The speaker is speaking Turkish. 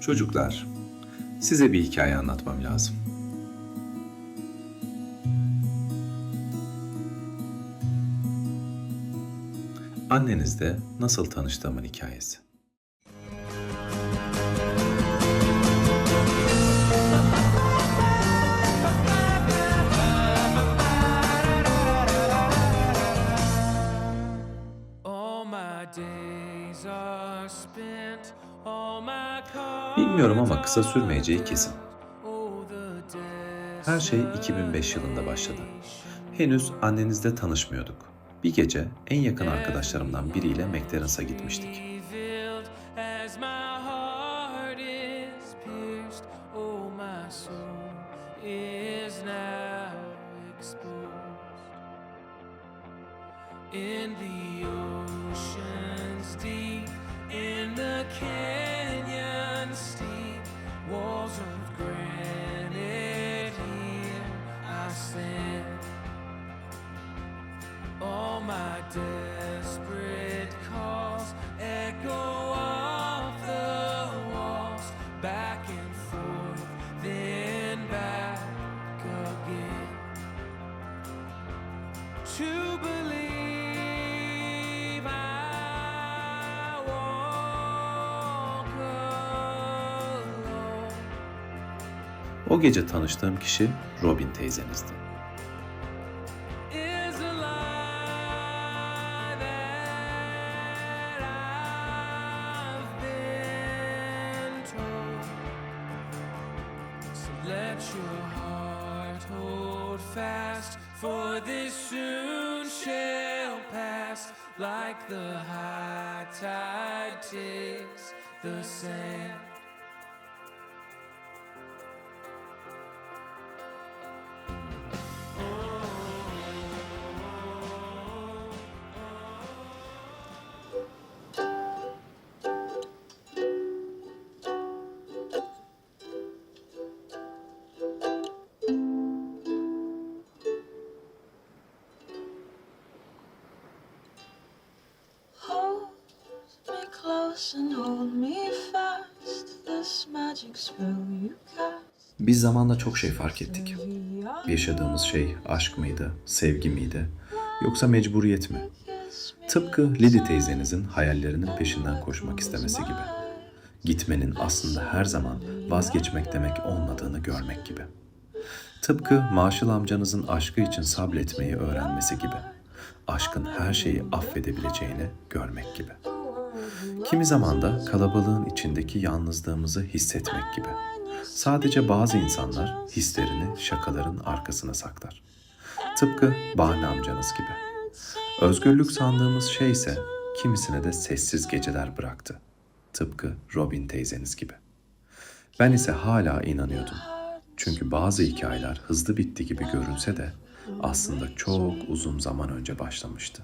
Çocuklar, size bir hikaye anlatmam lazım. Annenizle nasıl tanıştığımın hikayesi. Bilmiyorum ama kısa sürmeyeceği kesin. Oh, Her şey 2005 yılında başladı. Henüz annenizle tanışmıyorduk. Bir gece en yakın arkadaşlarımdan biriyle McLaren's'a gitmiştik. In the ocean's deep, in the canyon steep, walls of granite here I stand. All my desperate calls echo off the walls, back and forth, then back again. To O gece tanıştığım kişi Robin teyzenizdi. like the high tide takes the sand. Biz zamanla çok şey fark ettik. Yaşadığımız şey aşk mıydı, sevgi miydi, yoksa mecburiyet mi? Tıpkı Lily teyzenizin hayallerinin peşinden koşmak istemesi gibi. Gitmenin aslında her zaman vazgeçmek demek olmadığını görmek gibi. Tıpkı Maşıl amcanızın aşkı için sabretmeyi öğrenmesi gibi. Aşkın her şeyi affedebileceğini görmek gibi. Kimi zaman da kalabalığın içindeki yalnızlığımızı hissetmek gibi. Sadece bazı insanlar hislerini şakaların arkasına saklar. Tıpkı Bahane amcanız gibi. Özgürlük sandığımız şey ise kimisine de sessiz geceler bıraktı. Tıpkı Robin teyzeniz gibi. Ben ise hala inanıyordum. Çünkü bazı hikayeler hızlı bitti gibi görünse de aslında çok uzun zaman önce başlamıştı.